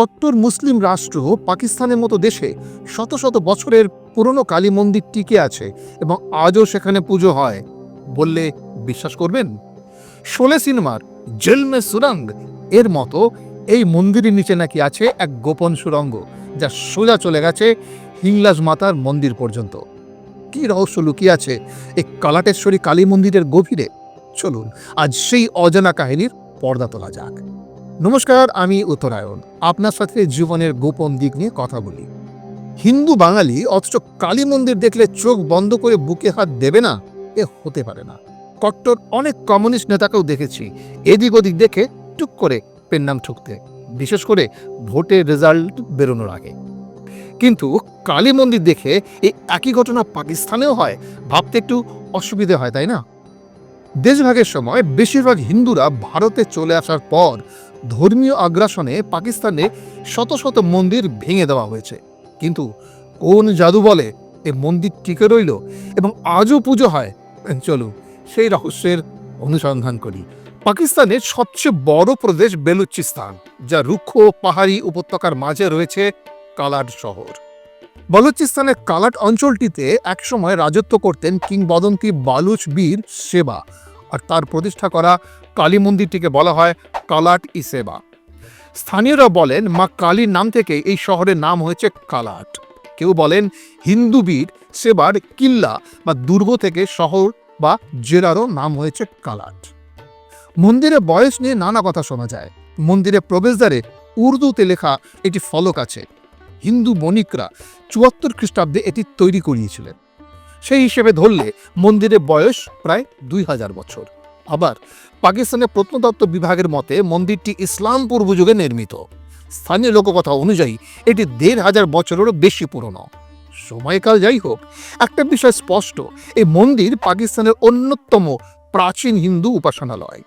কট্টর মুসলিম রাষ্ট্র পাকিস্তানের মতো দেশে শত শত বছরের পুরনো কালী মন্দির টিকে আছে এবং আজও সেখানে পুজো হয় বললে বিশ্বাস করবেন? শোলে সিনেমার জেলমে সুরঙ্গ, এর মতো এই মন্দিরের নিচে নাকি আছে এক গোপন সুরঙ্গ যা সোজা চলে গেছে হিংলাজ মাতার মন্দির পর্যন্ত। কি রহস্য লুকিয়ে আছে এই কালাটেশ্বরী কালী মন্দিরের গভীরে? চলুন, আজ সেই অজানা কাহিনীর পর্দা তোলা যাক। নমস্কার, আমি উত্তরায়ণ। আপনার সাথে জীবনের গোপন দিক নিয়ে কথা বলি। হিন্দু বাঙালি অথচ কালী মন্দির দেখলে চোখ বন্ধ করে বুকে হাত দেবে না, এ হতে পারে না। কট্টর অনেক কমিউনিস্ট নেতাকেও দেখেছি, এদিক ওদিক দেখে টুক করে পেন নাম ঠুকতে, বিশেষ করে ভোটের রেজাল্ট বেরোনোর আগে। কিন্তু কালী মন্দির দেখে এই একই ঘটনা পাকিস্তানেও হয়, ভাবতে একটু অসুবিধে হয়, তাই না? দেশভাগের সময় বেশিরভাগ হিন্দুরা ভারতে চলে আসার পর ধর্মীয় আগ্রাসনে পাকিস্তানে শত শত মন্দির ভেঙে দেওয়া হয়েছে। কিন্তু কোন জাদু বলে এই মন্দির টিকে রইল এবং আজও পুজো হয়? চলুন সেই রহস্যের অনুসন্ধান করি। পাকিস্তানের সবচেয়ে বড় প্রদেশ বেলুচিস্তান, যা রুক্ষ পাহাড়ি উপত্যকার মাঝে রয়েছে কালাট শহর। বলুচিস্তানের কালাট অঞ্চলটিতে একসময় রাজত্ব করতেন কিংবদন্তি বালুচ বীর সেবা। আর তার প্রতিষ্ঠা করা কালী মন্দিরটিকে বলা হয় কালাট ই সেবা। স্থানীয়রা বলেন, মা কালীর নাম থেকে এই শহরের নাম হয়েছে কালাট। কেউ বলেন, হিন্দু বীর সেবার কিল্লা বা দুর্গ থেকে শহর বা জেলারও নাম হয়েছে কালাট। মন্দিরে বয়স নিয়ে নানা কথা শোনা যায়। মন্দিরে প্রবেশদ্বারে উর্দুতে লেখা একটি ফলক আছে। হিন্দু বণিকরা চুয়াত্তর খ্রিস্টাব্দে এটি তৈরি করিয়েছিলেন। সেই হিসেবে ধরলে মন্দিরের বয়স প্রায় দুই হাজার বছর। আবার পাকিস্তানের প্রত্নতত্ত্ব বিভাগের মতে মন্দিরটি ইসলাম পূর্ব যুগে নির্মিত। স্থানীয় লোককথা অনুযায়ী এটি দেড় হাজার বছরেরও বেশি পুরনো। সময়কাল যাই হোক, একটা বিষয় স্পষ্ট, এই মন্দির পাকিস্তানের অন্যতম প্রাচীন হিন্দু উপাসনালয়।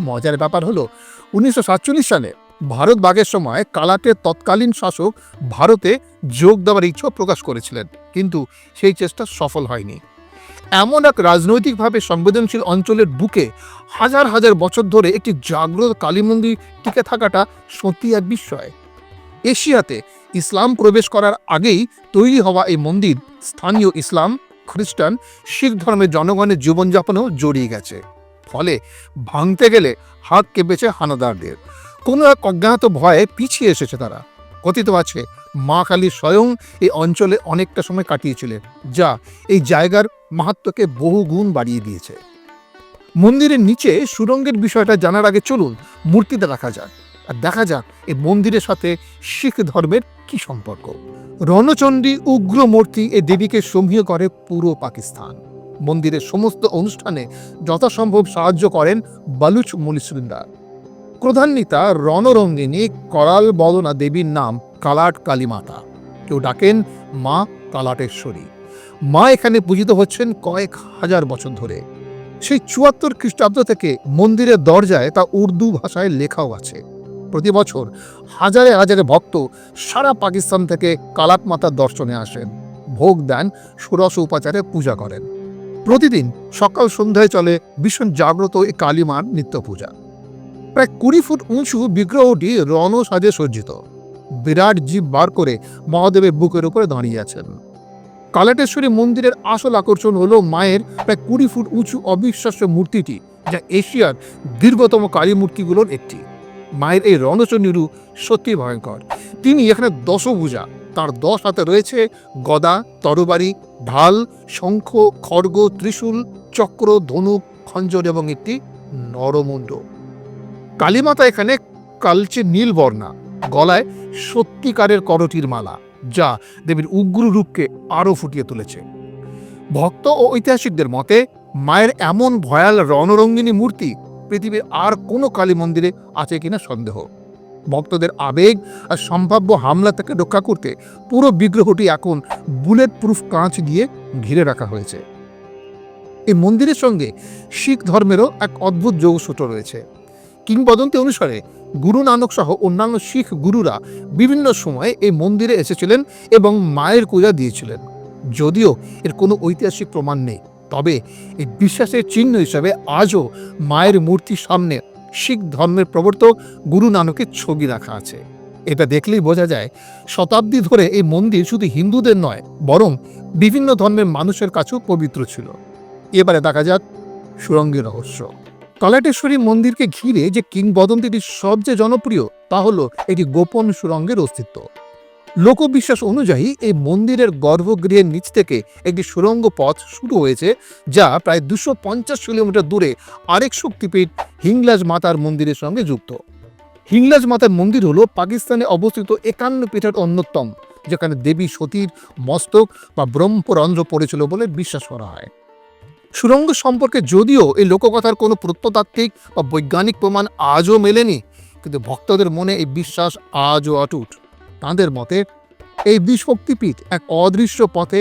মজার ব্যাপার হলো, উনিশশো সাতচল্লিশ সালে ভারত বাগের সময় কালাটের তৎকালীন শাসক ভারতে যোগ দেওয়ার ইচ্ছা প্রকাশ করেছিলেন, কিন্তু সেই চেষ্টা সফল হয়নি। এমন এক রাজনৈতিকভাবে সংবেদনশীল অঞ্চলের বুকে হাজার হাজার বছর ধরে একটি জাগ্রত কালী মন্দির টিকে থাকাটা সত্যি এক বিস্ময়। এশিয়াতে ইসলাম প্রবেশ করার আগেই তৈরি হওয়া এই মন্দির স্থানীয় ইসলাম, খ্রিস্টান, শিখ ধর্মের জনগণের জীবনযাপনেও জড়িয়ে গেছে। ফলে ভাঙতে গেলে হাত কেঁপেছে হানাদারদের। কোনো এক অজ্ঞাত ভয়ে পিছিয়ে এসেছে তারা। কথিত আছে, মা কালী স্বয়ং এই অঞ্চলে অনেকটা সময় কাটিয়েছিলেন, যা এই জায়গার মাহাত্ম্যকে বহু গুণ বাড়িয়ে দিয়েছে। মন্দিরের নিচে সুরঙ্গের বিষয়টা জানার আগে চলুন মূর্তিতে রাখা যাক। আর দেখা যাক এই মন্দিরের সাথে শিখ ধর্মের কি সম্পর্ক। রণচণ্ডী উগ্র মূর্তি এ দেবীকে সমীহ করে পুরো পাকিস্তান। মন্দিরের সমস্ত অনুষ্ঠানে যথাসম্ভব সাহায্য করেন বালুচ মুলিসুলরা ক্রধান্বিতা রণরঙ্গিনী করাল বদনা দেবীর নাম কালাট কালীমাতা। কেউ ডাকেন মা কালাটেশ্বরী। মা এখানে পূজিত হচ্ছেন কয়েক হাজার বছর ধরে। সেই চুয়াত্তর খ্রিস্টাব্দ থেকে মন্দিরের দরজায় তা উর্দু ভাষায় লেখাও আছে। প্রতি বছর হাজারে হাজারে ভক্ত সারা পাকিস্তান থেকে কালাট মাতার দর্শনে আসেন, ভোগ দেন, ষোড়শ উপাচারে পূজা করেন। প্রতিদিন সকাল সন্ধ্যায় চলে ভীষণ জাগ্রত এই কালীমার নিত্য পূজা। প্রায় কুড়ি ফুট উঁচু বিগ্রহটি রণ সাজে সজ্জিত। বিরাট জীব বার করে মহাদেবের বুকের উপরে দাঁড়িয়ে আছেন। কালাটেশ্বরী মন্দিরের আসল আকর্ষণ হল মায়ের প্রায় কুড়ি ফুট উঁচু অবিশ্বাস্য মূর্তিটি, যা এশিয়ার দীর্ঘতম কালী মূর্তিগুলোর একটি। মায়ের এই রণচণ্ডীরু সত্যি ভয়ঙ্কর। তিনি এখানে দশভুজা, তার দশ হাতে রয়েছে গদা, তরবারি, ঢাল, শঙ্খ, খড়গ, ত্রিশূল, চক্র, ধনুক, খঞ্জর এবং একটি নরমুণ্ড। কালীমাতা এখানে কালচে নীল বর্ণা, গলায় সত্যিকারের করটির মালা, যা দেবীর উগ্র রূপকে আরও ফুটিয়ে তুলেছে। ভক্ত ও ঐতিহাসিকদের মতে, মায়ের এমন ভয়াল রণরঙ্গিনী মূর্তি পৃথিবীর আর কোনো কালী মন্দিরে আছে কিনা সন্দেহ। ভক্তদের আবেগ আর সম্ভাব্য হামলা থেকে রক্ষা করতে পুরো বিগ্রহটি এখন বুলেট প্রুফ কাঁচ দিয়ে ঘিরে রাখা হয়েছে। এই মন্দিরের সঙ্গে শিখ ধর্মেরও এক অদ্ভুত যোগসূত্র রয়েছে। কিংবদন্তি অনুসারে গুরু নানক সহ অন্যান্য শিখ গুরুরা বিভিন্ন সময়ে এই মন্দিরে এসেছিলেন এবং মায়ের পূজা দিয়েছিলেন। যদিও এর কোনো ঐতিহাসিক প্রমাণ নেই, তবে এই বিশ্বাসের চিহ্ন হিসাবে আজও মায়ের মূর্তির সামনে শিখ ধর্মের প্রবর্তক গুরু নানকের ছবি রাখা আছে। এটা দেখলেই বোঝা যায়, শতাব্দী ধরে এই মন্দির শুধু হিন্দুদের নয়, বরং বিভিন্ন ধর্মের মানুষের কাছেও পবিত্র ছিল। এবারে দেখা যাক সুরঙ্গের রহস্য। কলাটেশ্বরী মন্দিরকে ঘিরে যে কিংবদন্তিটি সবচেয়ে জনপ্রিয়, তা হলো এটি গোপন সুরঙ্গের অস্তিত্ব। লোকবিশ্বাস অনুযায়ী এই মন্দিরের গর্ভগৃহের নিচ থেকে একটি সুরঙ্গ পথ শুরু হয়েছে, যা প্রায় দুশো পঞ্চাশ কিলোমিটার দূরে আরেক শক্তিপীঠ হিংলাজ মাতার মন্দিরের সঙ্গে যুক্ত। হিংলাজ মাতার মন্দির হলো পাকিস্তানে অবস্থিত একান্ন পীঠের অন্যতম, যেখানে দেবী সতীর মস্তক বা ব্রহ্মরন্ধ্র পড়েছিল বলে বিশ্বাস করা হয়। সুরঙ্গ সম্পর্কে যদিও এই লোককথার কোনো প্রত্নতাত্ত্বিক বা বৈজ্ঞানিক প্রমাণ আজও মেলেনি, কিন্তু ভক্তদের মনে এই বিশ্বাস আজও অটুট। তাঁদের মতে, এই দ্বিশক্তিপীঠ এক অদৃশ্য পথে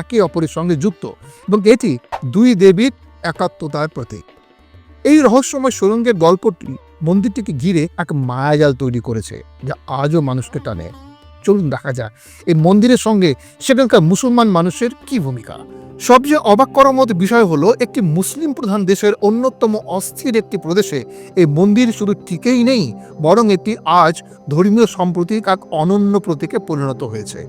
একে অপরের সঙ্গে যুক্ত এবং এটি দুই দেবীর একাত্মতার প্রতীক। এই রহস্যময় সুরঙ্গের গল্পটি মন্দিরটিকে ঘিরে এক মায়াজাল তৈরি করেছে, যা আজও মানুষকে টানে। চলুন দেখা যাক, এই মন্দিরের সঙ্গে সেখানকার মুসলমান মানুষের কি ভূমিকা? সবচেয়ে অবাক করার মতো বিষয় হলো, একটি মুসলিম প্রধান দেশের অন্যতম অস্থির একটি প্রদেশে এই মন্দির শুধু টিকেই নেই, বরং এটি আজ ধর্মীয় সম্প্রতিক এক অনন্য প্রতীকে পরিণত হয়েছে।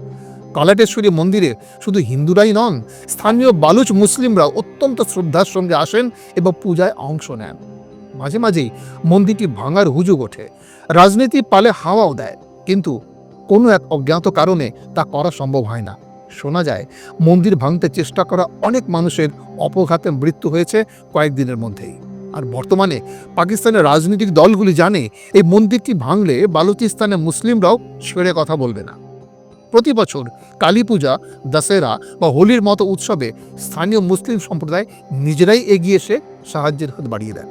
কালাটেশ্বরী মন্দিরে শুধু হিন্দুরাই নন, স্থানীয় বালুচ মুসলিমরা অত্যন্ত শ্রদ্ধার সঙ্গে আসেন এবং পূজায় অংশ নেন। মাঝে মাঝেই মন্দিরটি ভাঙার হুজুগ ওঠে, রাজনীতি পালে হাওয়াও দেয়, কিন্তু কোনো এক অজ্ঞাত কারণে তা করা সম্ভব হয় না। শোনা যায়, মন্দির ভাঙতে চেষ্টা করা অনেক মানুষের অপঘাতে মৃত্যু হয়েছে কয়েকদিনের মধ্যেই। আর বর্তমানে পাকিস্তানের রাজনৈতিক দলগুলি জানে, এই মন্দিরটি ভাঙলে বালুচিস্তানের মুসলিমরাও ছেড়ে কথা বলবে না। প্রতি বছর কালী পূজা, দশেরা বা হোলির মতো উৎসবে স্থানীয় মুসলিম সম্প্রদায় নিজেরাই এগিয়ে এসে সাহায্যের হাত বাড়িয়ে দেন।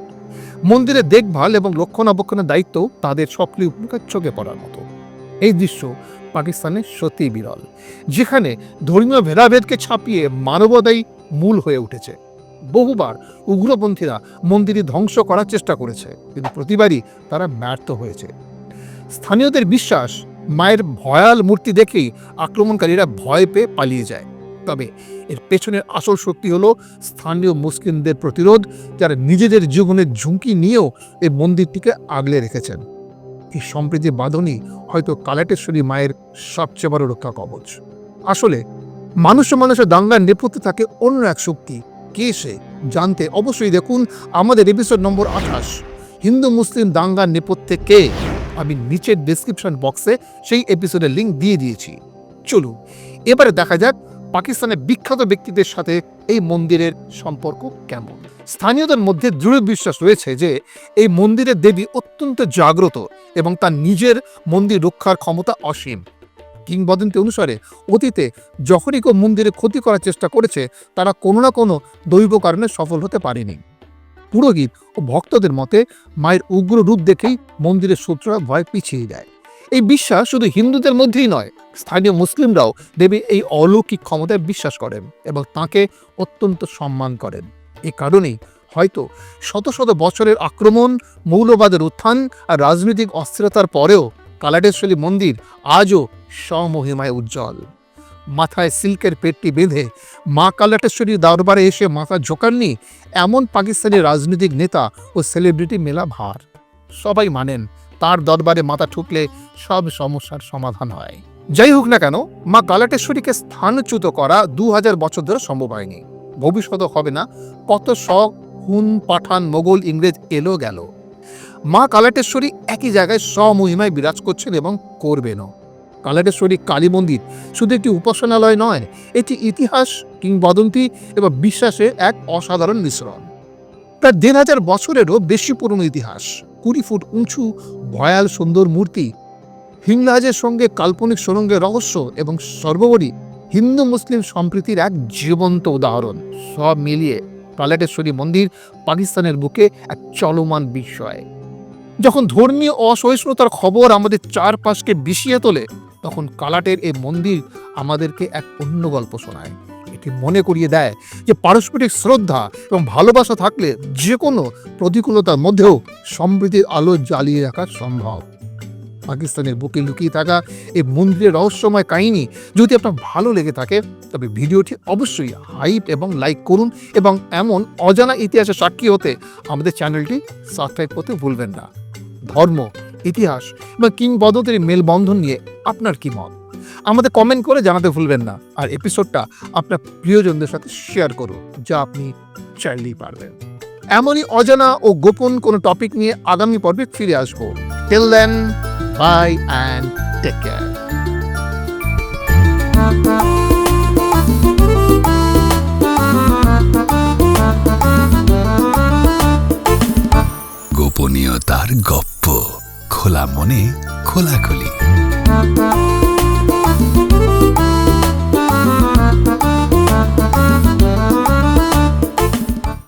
মন্দিরের দেখভাল এবং রক্ষণাবেক্ষণের দায়িত্ব তাদের সক্রিয় ভূমিকা চোখে পড়ার মতো। এই দৃশ্য পাকিস্তানে সত্যিই বিরল, যেখানে ধর্মীয় ভেদাভেদকে ছাপিয়ে মানবতাই মূল হয়ে উঠেছে। বহুবার উগ্রপন্থীরা মন্দিরে ধ্বংস করার চেষ্টা করেছে, কিন্তু প্রতিবারই তারা ব্যর্থ হয়েছে। স্থানীয়দের বিশ্বাস, মায়ের ভয়াল মূর্তি দেখেই আক্রমণকারীরা ভয় পেয়ে পালিয়ে যায়। তবে এর পেছনের আসল শক্তি হলো স্থানীয় মুসলিমদের প্রতিরোধ, যারা নিজেদের জীবনের ঝুঁকি নিয়েও এই মন্দিরটিকে আগলে রেখেছেন। এই সম্প্রীতি বাঁধনই হয়তো কালাটেশ্বরী মায়ের সবচেয়ে বড় রক্ষা কবচ? আসলে মানুষ মানুষের দাঙ্গার নেপথ্যে থাকে অন্য এক শক্তি। কে সে? জানতে অবশ্যই দেখুন আমাদের এপিসোড নম্বর আঠাশ। হিন্দু মুসলিম দাঙ্গার নেপথ্যে কে? আমি নিচের ডিসক্রিপশন বক্সে সেই এপিসোডের লিঙ্ক দিয়ে দিয়েছি। চলুন, এবারে দেখা যাক পাকিস্তানের বিখ্যাত ব্যক্তিদের সাথে এই মন্দিরের সম্পর্ক কেমন। স্থানীয়দের মধ্যে দৃঢ় বিশ্বাস রয়েছে যে এই মন্দিরের দেবী অত্যন্ত জাগ্রত এবং তার নিজের মন্দির রক্ষার ক্ষমতা অসীম। কিংবদন্তি অনুসারে অতীতে যখনই কেউ মন্দিরে ক্ষতি করার চেষ্টা করেছে, তারা কোনো না কোনো দৈব কারণে সফল হতে পারেনি। পুরোহিত ও ভক্তদের মতে, মায়ের উগ্র রূপ দেখেই মন্দিরের শত্রুরা ভয় পিছিয়ে যায়। এই বিশ্বাস শুধু হিন্দুদের মধ্যেই নয়, স্থানীয় মুসলিমরাও দেবী এই অলৌকিক ক্ষমতায় বিশ্বাস করেন এবং তাকে অত্যন্ত সম্মান করেন। এ কারণেই হয়তো শত শত বছরের আক্রমণ, মৌলবাদের উত্থান আর রাজনৈতিক অস্থিরতার পরেও কালাটেশ্বরী মন্দির আজও স্বমহিমায় উজ্জ্বল। মাথায় সিল্কের পেটটি বেঁধে মা কালাটেশ্বরীর দরবারে এসে মাথা ঝোঁকাননি এমন পাকিস্তানি রাজনৈতিক নেতা ও সেলিব্রিটি মেলা ভার সবাই মানেন তার দরবারে মাথা ঠুকলে সব সমস্যার সমাধান হয়। যাই হোক না কেন, মা কালাটেশ্বরীকে স্থানচ্যুত করা দু হাজার বছর ধরে সম্ভব হয়নি। ভবিষ্যতে হবে না, কত শখ, হুন, পাঠান, মোগল, ইংরেজ এলো গেল। মা কালাটেশ্বরী একই জায়গায় স্বমহিমায় বিরাজ করছেন এবং করবেনও। কালাটেশ্বরী কালী মন্দির শুধু একটি উপাসনালয় নয়, এটি ইতিহাস, কিংবদন্তি এবং বিশ্বাসের এক অসাধারণ মিশ্রণ। প্রায় দেড় হাজার বছরেরও বেশি পুরনো ইতিহাস, কুড়ি ফুট উঁচু, ভয়াল সুন্দর মূর্তি, হিংলাজের সঙ্গে কাল্পনিক সুরঙ্গের রহস্য এবং সর্বোপরি হিন্দু মুসলিম সম্প্রীতির এক জীবন্ত উদাহরণ। সব মিলিয়ে কালাটেশ্বরী মন্দির পাকিস্তানের বুকে এক চলমান বিস্ময়। যখন ধর্মীয় অসহিষ্ণুতার খবর আমাদের চারপাশকে বিষিয়ে তোলে, তখন কালাটের এই মন্দির আমাদেরকে এক অন্য গল্প শোনায়। এটি মনে করিয়ে দেয় যে পারস্পরিক শ্রদ্ধা এবং ভালোবাসা থাকলে যে কোনো প্রতিকূলতার মধ্যেও সমৃদ্ধির আলো জ্বালিয়ে রাখা সম্ভব। পাকিস্তানের বুকে লুকিয়ে থাকা এই মন্দিরের রহস্যময় কাহিনী যদি আপনার ভালো লেগে থাকে, তবে ভিডিওটি অবশ্যই হাইপ এবং লাইক করুন এবং এমন অজানা ইতিহাসের সাক্ষী হতে আমাদের চ্যানেলটি সাবস্ক্রাইব করতে ভুলবেন না। ধর্ম, ইতিহাস বা কিংবদন্তির মেলবন্ধন নিয়ে আপনার কি মত? আমাদের কমেন্ট করে জানাতে ভুলবেন না আর এপিসোডটা আপনার প্রিয়জনদের সাথে শেয়ার করুন, যা আপনি চাইলেই পারবেন। এমনই অজানা ও গোপন কোনো টপিক নিয়ে আগামী পর্বে ফিরে আসব। Till then bye and take care. গোপনীয়তার গপ্প খোলা মনে খোলাখুলি